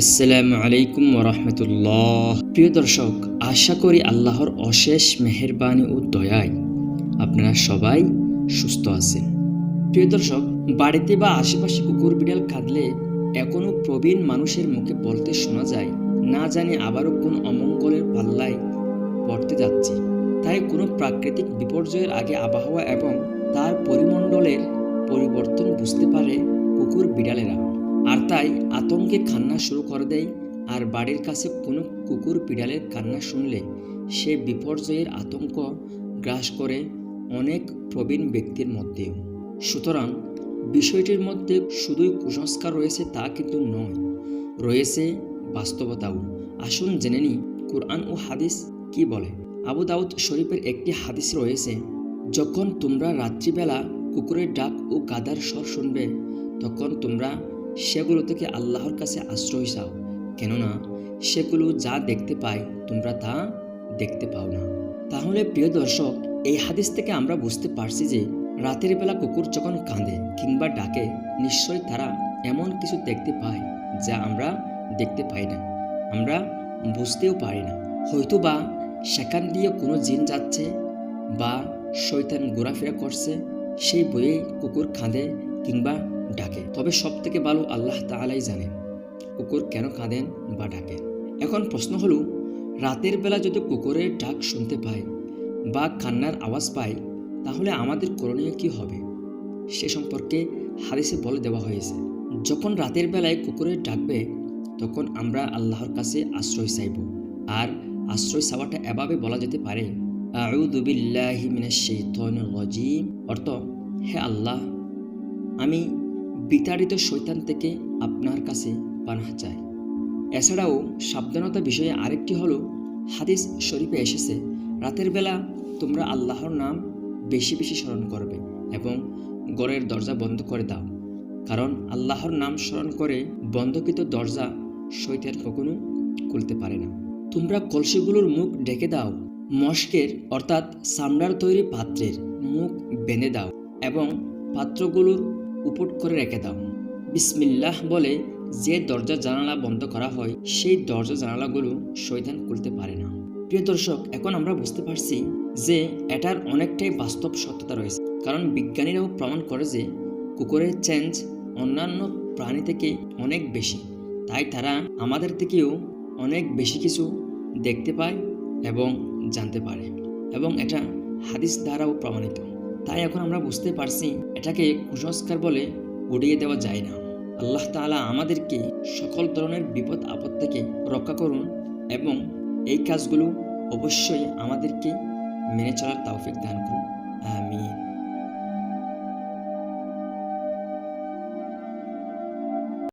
আসসালামু আলাইকুম রহমতুল্লাহ প্রিয় দর্শক, আশা করি আল্লাহর অশেষ মেহেরবানি ও দয়ায় আপনারা সবাই সুস্থ আছেন। প্রিয় দর্শক, বাড়িতে বা আশেপাশে কুকুর, বিড়াল কাঁদলে এখনও প্রবীণ মানুষের মুখে বলতে শোনা যায়, না জানি আবারও কোন অমঙ্গলের পাল্লায় পড়তে যাচ্ছি। তাই কোনো প্রাকৃতিক বিপর্যয়ের আগে আবহাওয়া এবং তার পরিমণ্ডলের আতঙ্কে কান্না শুরু করে দেয় আর বাড়ির কাছে কোনো কুকুর বিড়ালের কান্না শুনলে সে বিপর্যয়ের আতঙ্ক গ্রাস করে অনেক প্রবীণ ব্যক্তির মধ্যেও। সুতরাং বিষয়টির মধ্যে শুধুই কুসংস্কার রয়েছে তা কিন্তু নয়, রয়েছে বাস্তবতাও। আসুন জেনে নিই কোরআন ও হাদিস কি বলে। আবু দাউদ শরীফের একটি হাদিস রয়েছে, যখন তোমরা রাত্রিবেলা কুকুরের ডাক ও গাদার স্বর শুনবে, তখন তোমরা সেগুলো থেকে আল্লাহর কাছে আশ্রয় চাও। কেননা সেগুলো যা দেখতে পায় তোমরা তা দেখতে পাও না। তাহলে প্রিয় দর্শক, এই হাদিস থেকে আমরা বুঝতে পারছি যে, রাতের বেলা কুকুর যখন কাঁদে কিংবা ডাকে, নিশ্চয়ই তারা এমন কিছু দেখতে পায় যা আমরা দেখতে পাই না। আমরা বুঝতেও পারি না। হয়তো বা সেখান দিয়ে কোনো জিন যাচ্ছে বা শয়তান ঘোরাফেরা করছে, সেই বইয়ে কুকুর কাঁদে কিংবা ডাকে, তবে সব থেকে ভালো আল্লাহ তালাই জানেন কুকুর কেন কাঁদেন বা ডাকেন এখন প্রশ্ন হলো, রাতের বেলা যদি কুকুরের ডাক শুনতে পাই বা কান্নার আওয়াজ পাই, তাহলে আমাদের করণীয় কি হবে? সে সম্পর্কে হাদিসে বলে দেওয়া হয়েছে, যখন রাতের বেলায় কুকুরের ডাকবে, তখন আমরা আল্লাহর কাছে আশ্রয় চাইব। আর আশ্রয় চাওয়াটা এভাবে বলা যেতে পারে অর্থ, হে আল্লাহ, আমি বিতাড়িত শৈতান থেকে আপনার কাছে পানাহ চাই। এছাড়াও সাবধানতা বিষয়ে আরেকটি হলো, হাদিস শরীফে এসেছে, রাতের বেলা তোমরা আল্লাহর নাম বেশি বেশি স্মরণ করবে এবং গড়ের দরজা বন্ধ করে দাও। কারণ আল্লাহর নাম স্মরণ করে বন্ধকৃত দরজা শৈতান কখনো খুলতে পারে না। তোমরা কলসিগুলোর মুখ ডেকে দাও, মস্কের অর্থাৎ চামড়ার তৈরি পাত্রের মুখ বেঁধে দাও এবং পাত্রগুলোর উপট করে রেখে দাও। বিসমিল্লাহ বলে যে দরজা জানালা বন্ধ করা হয়, সেই দরজা জানালাগুলো শৈতান খুলতে পারে না। প্রিয় দর্শক, এখন আমরা বুঝতে পারছি যে এটার অনেকটাই বাস্তব সত্যতা রয়েছে। কারণ বিজ্ঞানীরাও প্রমাণ করে যে কুকুরের চেঞ্জ অন্যান্য প্রাণী থেকে অনেক বেশি। তাই তারা আমাদের থেকেও অনেক বেশি কিছু দেখতে পায় এবং জানতে পারে। এবং এটা হাদিস দ্বারাও প্রমাণিত। তাই এখন আমরা বুঝতে পারছি এটাকে কুসংস্কার বলে উড়িয়ে দেওয়া যায় না। আল্লাহ তালা আমাদেরকে সকল ধরনের বিপদ, আপদ থেকে রক্ষা করুন এবং এই কাজগুলো অবশ্যই আমাদেরকে মেনে চলার তাওফিক দান করুন।